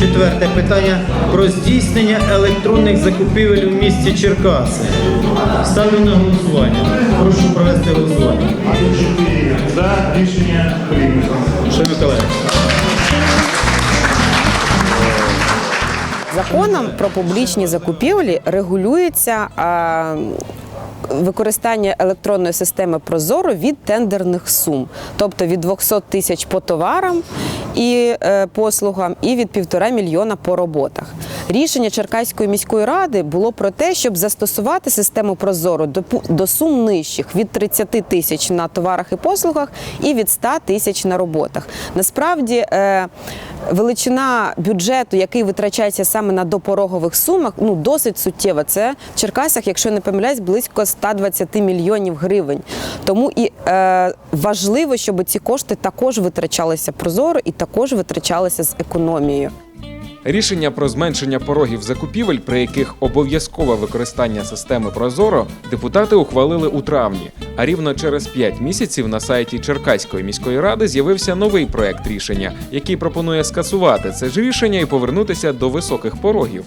четверте питання про здійснення електронних закупівель у місті Черкаси. Ставлю на голосування. Прошу провести голосування. За рішення прийнято. Шановні колеги. Законом про публічні закупівлі регулюється а, використання електронної системи Прозоро від тендерних сум, тобто від 200 тисяч по товарам і е, послугам, і від півтора мільйона по роботах. Рішення Черкаської міської ради було про те, щоб застосувати систему Прозоро до, до сум нижчих від 30 тисяч на товарах і послугах і від 100 тисяч на роботах. Насправді е, величина бюджету, який витрачається саме на допорогових сумах, ну досить суттєва. Це в Черкасах, якщо не помиляюсь, близько 120 мільйонів гривень. Тому і е, важливо, щоб ці кошти також витрачалися прозоро і також витрачалися з економією. Рішення про зменшення порогів закупівель, при яких обов'язкове використання системи Прозоро, депутати ухвалили у травні. А рівно через 5 місяців на сайті Черкаської міської ради з'явився новий проект рішення, який пропонує скасувати це ж рішення і повернутися до високих порогів.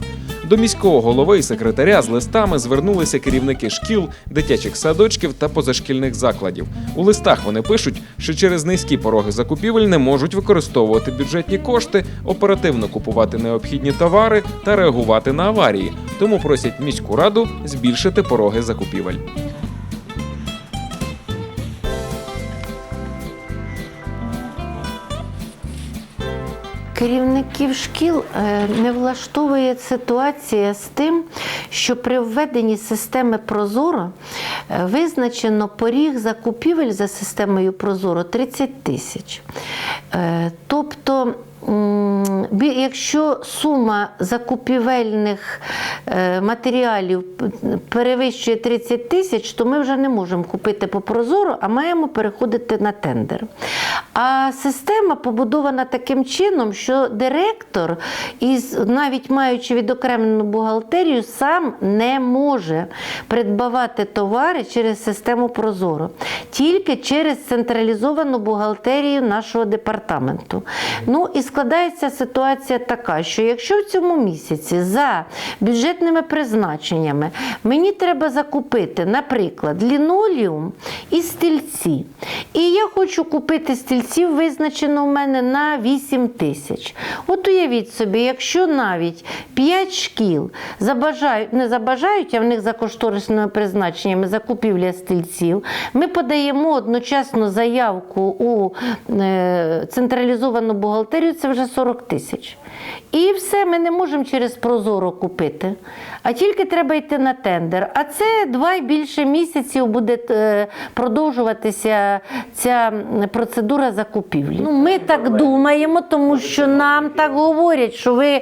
До міського голови і секретаря з листами звернулися керівники шкіл, дитячих садочків та позашкільних закладів. У листах вони пишуть, що через низькі пороги закупівель не можуть використовувати бюджетні кошти, оперативно купувати необхідні товари та реагувати на аварії. Тому просять міську раду збільшити пороги закупівель. Керівників шкіл е, не влаштовує ситуація з тим, що при введенні системи Прозоро е, визначено поріг закупівель за системою Прозоро 30 тисяч. Е, Тобто, якщо сума закупівельних матеріалів перевищує 30 тисяч, то ми вже не можемо купити по Прозоро, а маємо переходити на тендер. А система побудована таким чином, що директор, із, навіть маючи відокремлену бухгалтерію, сам не може придбавати товари через систему Прозоро, тільки через централізовану бухгалтерію нашого департаменту. Ну і складається ситуація така, що якщо в цьому місяці за бюджетними призначеннями мені треба закупити, наприклад, лінолеум і стільці. І я хочу купити стільців, визначено в мене на 8 тисяч. От уявіть собі, якщо навіть 5 шкіл забажають, не забажають, а в них за кошторисними призначеннями закупівля стільців, ми подаємо одночасно заявку у е, централізовану бухгалтерію, це вже 40 тисяч. І все, ми не можемо через Прозоро купити, а тільки треба йти на тендер. А це два і більше місяців буде е, продовжуватися ця процедура закупівлі. Ну, ми так думаємо, тому що нам так говорять, що ви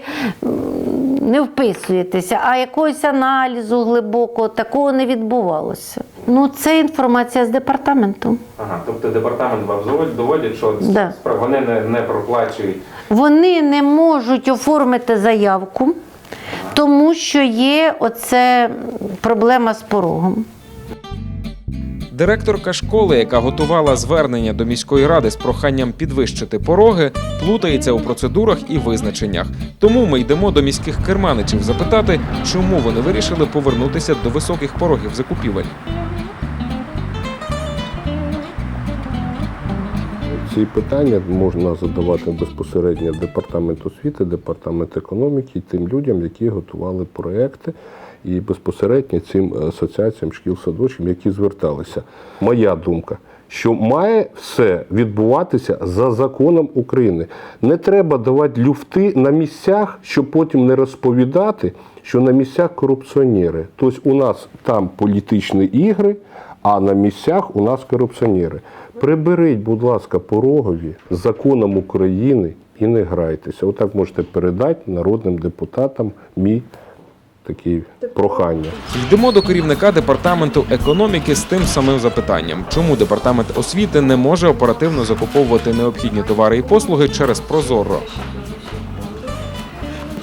не вписуєтеся, а якогось аналізу глибокого такого не відбувалося. Ну, це інформація з департаменту. Ага, тобто департамент вам доводять, що Да. вони не, не проплачують. Вони не можуть оформити заявку, тому що є оце проблема з порогом. Директорка школи, яка готувала звернення до міської ради з проханням підвищити пороги, плутається у процедурах і визначеннях. Тому ми йдемо до міських керманичів запитати, чому вони вирішили повернутися до високих порогів закупівель. Ці питання можна задавати безпосередньо департамент освіти, департамент економіки, тим людям, які готували проекти, і безпосередньо цим асоціаціям шкіл садочків, які зверталися. Моя думка. Що має все відбуватися за законом України. Не треба давати люфти на місцях, щоб потім не розповідати, що на місцях корупціонери. Тобто у нас там політичні ігри, а на місцях у нас корупціонери. Приберіть, будь ласка, порогові з законом України і не грайтеся. Отак можете передати народним депутатам мій такі прохання. Йдемо до керівника департаменту економіки з тим самим запитанням, чому департамент освіти не може оперативно закуповувати необхідні товари і послуги через Прозоро.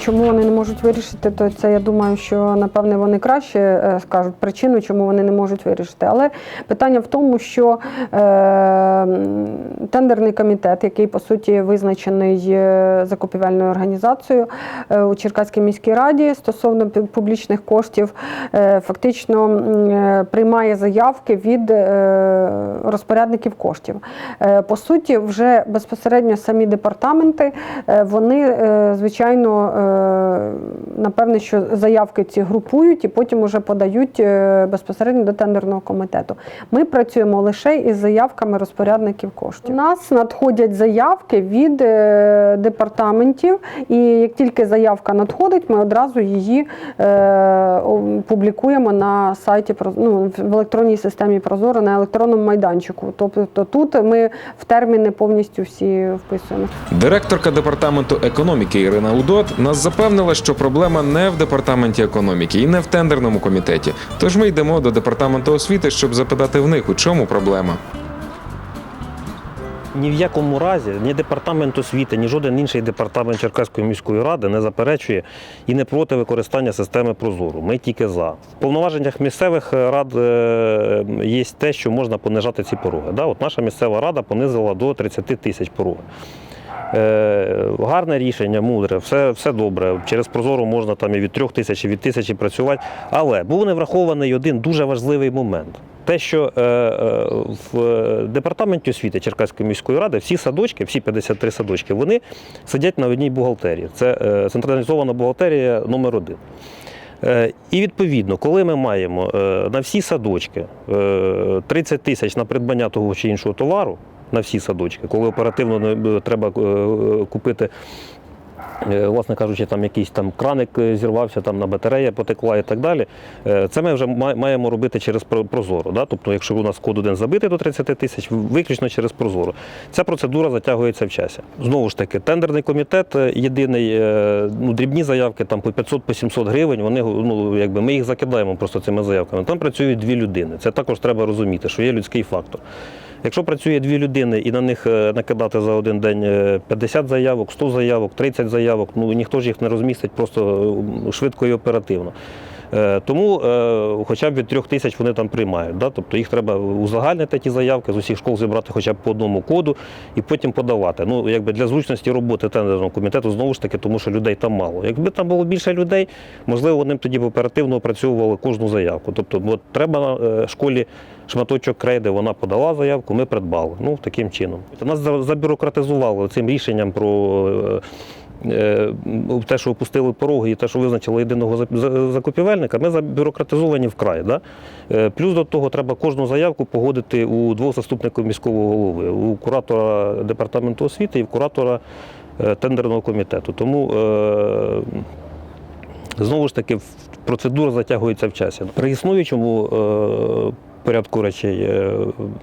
Чому вони не можуть вирішити, то це я думаю, що напевне вони краще е, скажуть причину, чому вони не можуть вирішити. Але питання в тому, що е, тендерний комітет, який по суті визначений е, закупівельною організацією у Черкаській міській раді стосовно публічних коштів, фактично приймає заявки від розпорядників коштів. По суті, вже безпосередньо самі департаменти вони, звичайно, напевне, що заявки ці групують і потім вже подають е, безпосередньо до тендерного комітету. Ми працюємо лише із заявками розпорядників коштів. У нас надходять заявки від е, департаментів, і як тільки заявка надходить, ми одразу її е, публікуємо на сайті ну, в електронній системі Прозоро на електронному майданчику. Тобто тут ми в терміни повністю всі вписуємо. Директорка департаменту економіки Ірина Удот нас запевнила, що проблема не в департаменті економіки і не в тендерному комітеті. Тож ми йдемо до департаменту освіти, щоб запитати в них, у чому проблема. Ні в якому разі ні департамент освіти, ні жоден інший департамент Черкаської міської ради не заперечує і не проти використання системи Прозору. Ми тільки за. В повноваженнях місцевих рад е, є те, що можна понижати ці пороги. От наша місцева рада понизила до 30 тисяч пороги. Е, гарне рішення, мудре, все, все добре. Через Прозору можна там і від трьох тисяч, і від тисячі працювати. Але був не врахований один дуже важливий момент. Те, що е, е, в департаменті освіти Черкаської міської ради всі садочки, всі 53 садочки, вони сидять на одній бухгалтерії. Це централізована бухгалтерія номер один. Е, І відповідно, коли ми маємо на всі садочки е, 30 тисяч на придбання того чи іншого товару, на всі садочки, коли оперативно треба е, купити Е, власне кажучи, там якийсь там краник е, зірвався, там на батарея потекла і так далі. Е, Це ми вже маємо робити через Прозоро. Да? Тобто, якщо у нас код 1 забитий до 30 тисяч, виключно через Прозоро. Ця процедура затягується в часі. Знову ж таки, тендерний комітет е, єдиний, е, ну, дрібні заявки там по 500 по 700 гривень, вони, ну, якби, ми їх закидаємо просто цими заявками. Там працюють дві людини. Це також треба розуміти, що є людський фактор. Якщо працює дві людини і на них е, накидати за один день е, 50 заявок, 100 заявок, 30 заявок, ну ніхто ж їх не розмістить просто е, швидко і оперативно. Е, Тому е, хоча б від трьох тисяч вони там приймають. Тобто їх треба узагальнити ті заявки, з усіх школ зібрати хоча б по одному коду і потім подавати. Ну, якби для зручності роботи тендерного комітету знову ж таки, тому що людей там мало. Якби там було більше людей, можливо, вони б тоді б оперативно опрацьовували кожну заявку. Тобто, от треба е, школі шматочок крейди, вона подала заявку, ми придбали. Ну, таким чином. Нас забюрократизували цим рішенням про. Е, Те, що опустили пороги і те, що визначили єдиного за- за- закупівельника, ми забюрократизовані вкрай. Да? Е, Плюс до того треба кожну заявку погодити у двох заступників міського голови, у куратора департаменту освіти і в куратора е, тендерного комітету. Тому знову ж таки процедура затягується в часі. При існуючому порядку речей, е,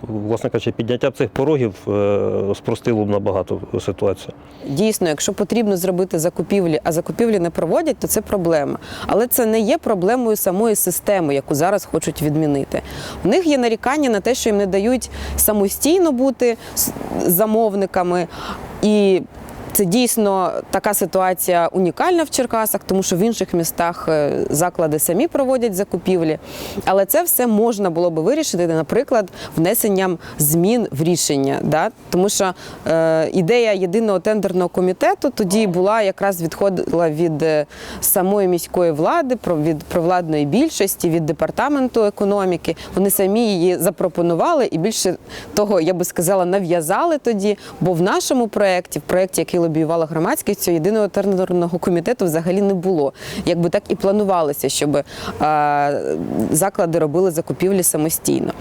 власне кажучи, підняття цих порогів е, спростило б набагато ситуацію. Дійсно, якщо потрібно зробити закупівлі, а закупівлі не проводять, то це проблема. Але це не є проблемою самої системи, яку зараз хочуть відмінити. У них є нарікання на те, що їм не дають самостійно бути замовниками і. Це дійсно така ситуація унікальна в Черкасах, тому що в інших містах е, заклади самі проводять закупівлі. Але це все можна було би вирішити, наприклад, внесенням змін в рішення. Да? Тому що е, ідея єдиного тендерного комітету тоді була якраз відходила від е, самої міської влади, від провладної більшості, від департаменту економіки. Вони самі її запропонували і більше того, я би сказала, нав'язали тоді. Бо в нашому проєкті, в проєкті, який лобіювала громадськість, цього єдиного тендерного комітету взагалі не було. Якби так і планувалося, щоб заклади робили закупівлі самостійно.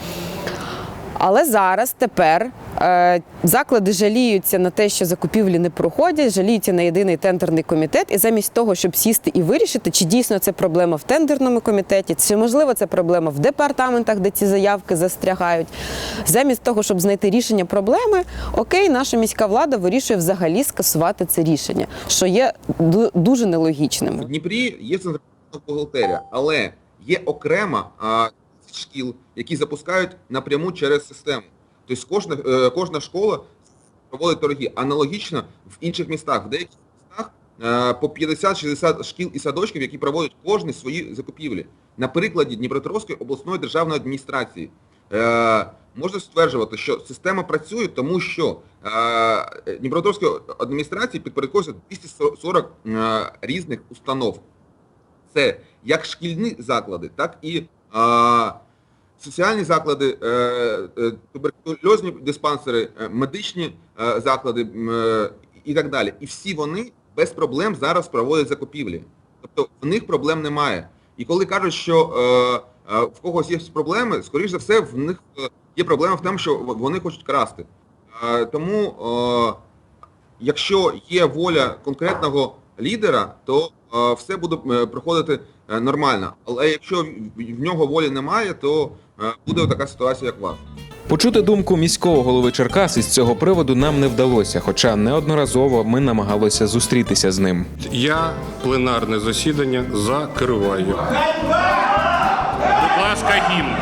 Але зараз тепер е, заклади жаліються на те, що закупівлі не проходять, жаліються на єдиний тендерний комітет, і замість того, щоб сісти і вирішити, чи дійсно це проблема в тендерному комітеті, чи можливо це проблема в департаментах, де ці заявки застрягають. Замість того, щоб знайти рішення проблеми, окей, наша міська влада вирішує взагалі скасувати це рішення, що є дуже нелогічним. В Дніпрі є центральна бухгалтерія, але є окрема а, шкіл, які запускають напряму через систему. Тобто кожна, е, кожна школа проводить торги. Аналогічно в інших містах. В деяких містах е, по 50-60 шкіл і садочків, які проводять кожні свої закупівлі. На прикладі Дніпропетровської обласної державної адміністрації е, можна стверджувати, що система працює, тому що е, Дніпропетровської адміністрації підпорядковується 240 е, різних установ. Це як шкільні заклади, так і соціальні заклади, е, е, туберкульозні диспансери, е, медичні заклади і так далі. І всі вони без проблем зараз проводять закупівлі. Тобто в них проблем немає. І коли кажуть, що в когось є проблеми, скоріш за все, в них є проблема в тому, що вони хочуть красти. Тому, якщо є воля конкретного лідера, то все буде проходити е, нормально. Але якщо в- в нього волі немає, то е, буде така ситуація, як вас. Почути думку міського голови Черкас із цього приводу нам не вдалося, хоча неодноразово ми намагалися зустрітися з ним. Я пленарне засідання закриваю. Будь ласка, гімн.